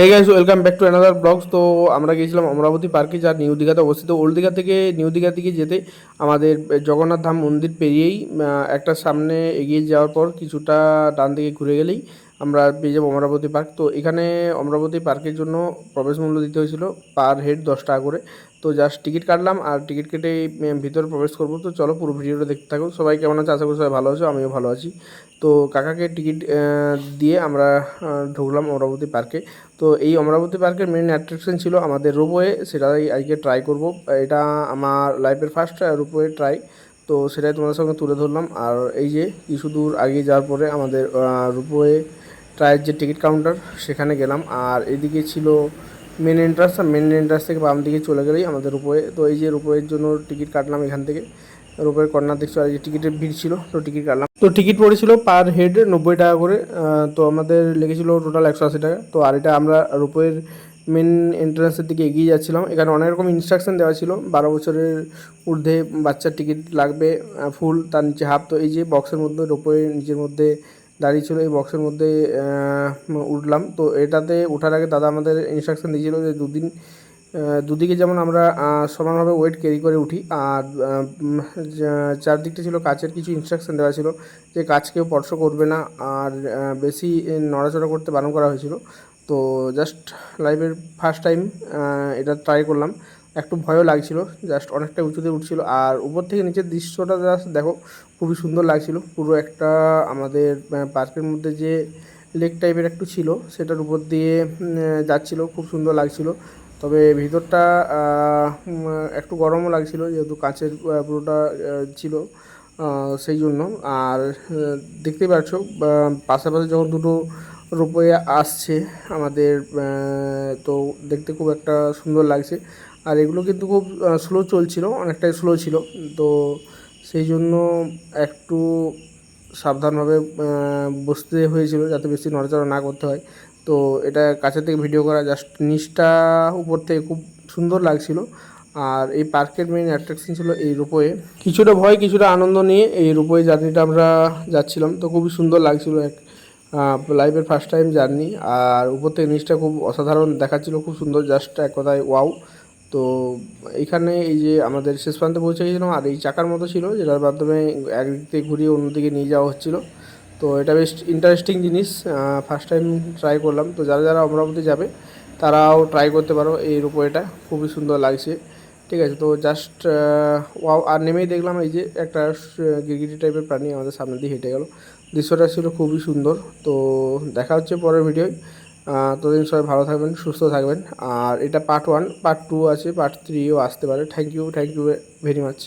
Hey guys welcome back to another vlogs তো আমরা গিয়েছিলাম অমরাবতী পার্কে যা নিউ দীঘাতে অবস্থিত। ওল্ড দীঘা থেকে নিউ দীঘা থেকে যেতে আমাদের জগন্নাথ ধাম মন্দির পেরিয়েই একটা সামনে এগিয়ে যাওয়ার পর কিছুটা ডান দিকে ঘুরে গেলেই আমরা পেয়ে যাব অমরাবতী পার্ক। তো এখানে অমরাবতী পার্কের জন্য প্রবেশ মূল্য দিতে হয়েছিল পার হেড দশ টাকা করে। তো জাস্ট টিকিট কাটলাম আর টিকিট কেটে ভিতরে প্রবেশ করব। তো চলো পুরো ভিডিওটা দেখতে থাকো। সবাই কেমন আছে? আশা করি সবাই ভালো আছো, আমিও ভালো আছি। তো কাকাকে টিকিট দিয়ে আমরা ঢুকলাম অমরাবতী পার্কে তো এই অমরাবতী পার্কের মেন অ্যাট্রাকশন ছিল আমাদের রোপওয়ে সেটাই আজকে ট্রাই করব। এটা আমার লাইফের ফার্স্ট রোপওয়ে ট্রাই তো সেটাই তোমাদের সঙ্গে তুলে ধরলাম। আর এই যে কিছু দূর আগে যাওয়ার পরে আমাদের রোপওয়ে ট্রায়ের যে টিকিট কাউন্টার সেখানে গেলাম। আর এদিকে ছিল মেন এন্ট্রান্স মেন এন্ট্রান্স থেকে বাম দিকে চলে গেলেই আমাদের রোপওয়ে তো এই যে রোপওয়ের জন্য টিকিট কাটলাম এখান থেকে। রোপওয়ের কর্নার দেখছ আর যে টিকিটের ভিড় ছিল, তো টিকিট কাটলাম। তো টিকিট পড়েছিল পার হেড নব্বই টাকা করে তো আমাদের লেগেছিল টোটাল একশো আশি টাকা। তো আর এটা আমরা রোপওয়ের মেন এন্ট্রান্সের দিকে এগিয়ে যাচ্ছিলাম। এখানে অনেক রকম ইনস্ট্রাকশন দেওয়া ছিল, বারো বছরের ঊর্ধ্বে বাচ্চার টিকিট লাগবে ফুল তার নিচে হাফ তো এই যে বক্সের মধ্যে রোপওয়ে নিচের মধ্যে দাঁড়িয়ে ছিল এই বক্সের মধ্যে উঠলাম। তো এটাতে ওঠার আগে দাদা আমাদের ইনস্ট্রাকশন দিয়েছিল যে দুদিন দুদিকে যেমন আমরা সমানভাবে ওয়েট ক্যারি করে উঠি, আর চারদিকটা ছিল কাচের কিছু ইনস্ট্রাকশন দেওয়া ছিল যে কাজ কেউ স্পর্শ করবে না, আর বেশি নড়াচড়া করতে বারণ করা হয়েছিল। তো জাস্ট লাইফের ফার্স্ট টাইম এটা ট্রাই করলাম। একটু ভয়ও লাগছিল জাস্ট অনেকটা উঁচুতে উঠছিল, আর উপর থেকে নিচের দৃশ্যটা জাস্ট দেখো, খুবই সুন্দর লাগছিল। পুরো একটা আমাদের পার্কের মধ্যে যে লেক টাইপের একটু ছিল, সেটার উপর দিয়ে যাচ্ছিল, খুব সুন্দর লাগছিল। তবে ভিতরটা একটু গরমও লাগছিল, যেহেতু কাঁচের পুরোটা ছিল সেই জন্য। আর দেখতেই পাচ্ছ পাশাপাশি যখন দুটো রোপওয়ে আসছে আমাদের তো দেখতে খুব একটা সুন্দর লাগছে। আর এগুলো কিন্তু খুব স্লো চলছিল অনেকটাই স্লো ছিল। তো সেই জন্য একটু সাবধানভাবে বসতে হয়েছিল যাতে বেশি নড়াচড়া না করতে হয়। তো এটা কাছে থেকে ভিডিও করা জাস্ট নিচটা উপর থেকে খুব সুন্দর লাগছিল। আর এই পার্কের মেইন অ্যাট্রাকশন ছিল এই রোপওয়ে কিছুটা ভয়, কিছুটা আনন্দ নিয়ে এই রোপওয়ে জার্নিটা আমরা যাচ্ছিলাম। তো খুবই সুন্দর লাগছিল এক লাইফের ফার্স্ট টাইম জার্নি আর উপর থেকে নিচটা খুব অসাধারণ দেখাচ্ছিল, খুব সুন্দর জাস্ট এক কথায় ওয়াও তো এইখানে এই যে আমাদের শেষ প্রান্তে পৌঁছে গেছিলাম আর এই চাকার মতো ছিল, যেটার মাধ্যমে একদিক থেকে ঘুরিয়ে অন্যদিকে নিয়ে যাওয়া হচ্ছিল। তো এটা বেশ ইন্টারেস্টিং জিনিস ফার্স্ট টাইম ট্রাই করলাম। তো যারা যারা অমরাবতী যাবে, তারাও ট্রাই করতে পারো এই এটা খুবই সুন্দর লাগছে। ঠিক আছে, তো জাস্ট ওয়াও আর নেমেই দেখলাম এই যে একটা গিরগিটি টাইপের প্রাণী আমাদের সামনে দিয়ে হেঁটে গেল। দৃশ্যটা ছিল খুবই সুন্দর। তো দেখা হচ্ছে পরের ভিডিওয় ততদিন সবাই ভালো থাকবেন, সুস্থ থাকবেন। আর এটা পার্ট ওয়ান পার্ট টু আছে পার্ট থ্রিও আসতে পারে। Thank you thank you very much